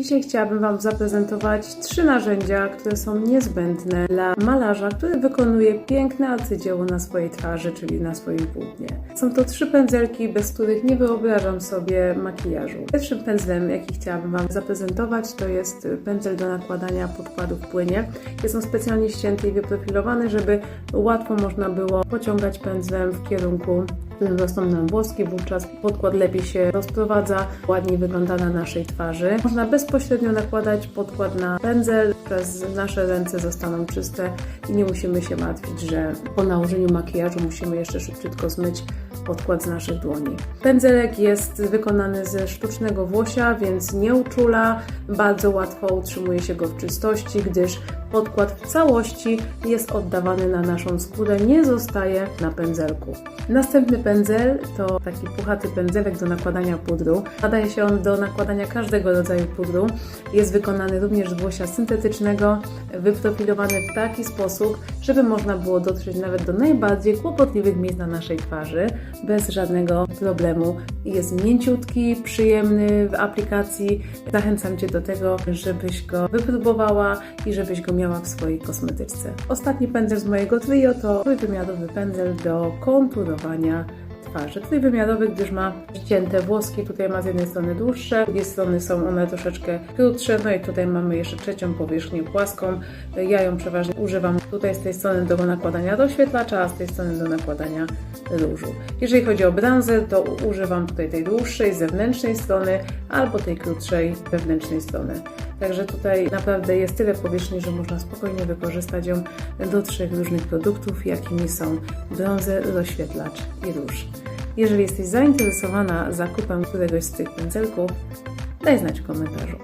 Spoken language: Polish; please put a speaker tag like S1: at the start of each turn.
S1: Dzisiaj chciałabym Wam zaprezentować trzy narzędzia, które są niezbędne dla malarza, który wykonuje piękne arcydzieło na swojej twarzy, czyli na swoim płótnie. Są to trzy pędzelki, bez których nie wyobrażam sobie makijażu. Pierwszym pędzlem, jaki chciałabym Wam zaprezentować, to jest pędzel do nakładania podkładu w płynie. Jest on specjalnie ścięty i wyprofilowany, żeby łatwo można było pociągać pędzlem w kierunku nam włoski, wówczas podkład lepiej się rozprowadza, ładniej wygląda na naszej twarzy. Można bezpośrednio nakładać podkład na pędzel, przez nasze ręce zostaną czyste i nie musimy się martwić, że po nałożeniu makijażu musimy jeszcze szybciutko zmyć podkład z naszych dłoni. Pędzelek jest wykonany ze sztucznego włosia, więc nie uczula, bardzo łatwo utrzymuje się go w czystości, gdyż podkład w całości jest oddawany na naszą skórę, nie zostaje na pędzelku. Następny pędzel to taki puchaty pędzelek do nakładania pudru. Nadaje się on do nakładania każdego rodzaju pudru. Jest wykonany również z włosia syntetycznego, wyprofilowany w taki sposób, żeby można było dotrzeć nawet do najbardziej kłopotliwych miejsc na naszej twarzy bez żadnego problemu. Jest mięciutki, przyjemny w aplikacji. Zachęcam Cię do tego, żebyś go wypróbowała i żebyś go miała w swojej kosmetyczce. Ostatni pędzel z mojego trio to trójwymiarowy pędzel do konturowania twarzy. Trójwymiarowy, gdyż ma ścięte włoski, tutaj ma z jednej strony dłuższe, z drugiej strony są one troszeczkę krótsze, no i tutaj mamy jeszcze trzecią powierzchnię płaską. Ja ją przeważnie używam tutaj z tej strony do nakładania doświetlacza, a z tej strony do nakładania różu. Jeżeli chodzi o brązy, to używam tutaj tej dłuższej zewnętrznej strony albo tej krótszej wewnętrznej strony. Także tutaj naprawdę jest tyle powierzchni, że można spokojnie wykorzystać ją do trzech różnych produktów, jakimi są brązer, rozświetlacz i róż. Jeżeli jesteś zainteresowana zakupem któregoś z tych pędzelków, daj znać w komentarzu.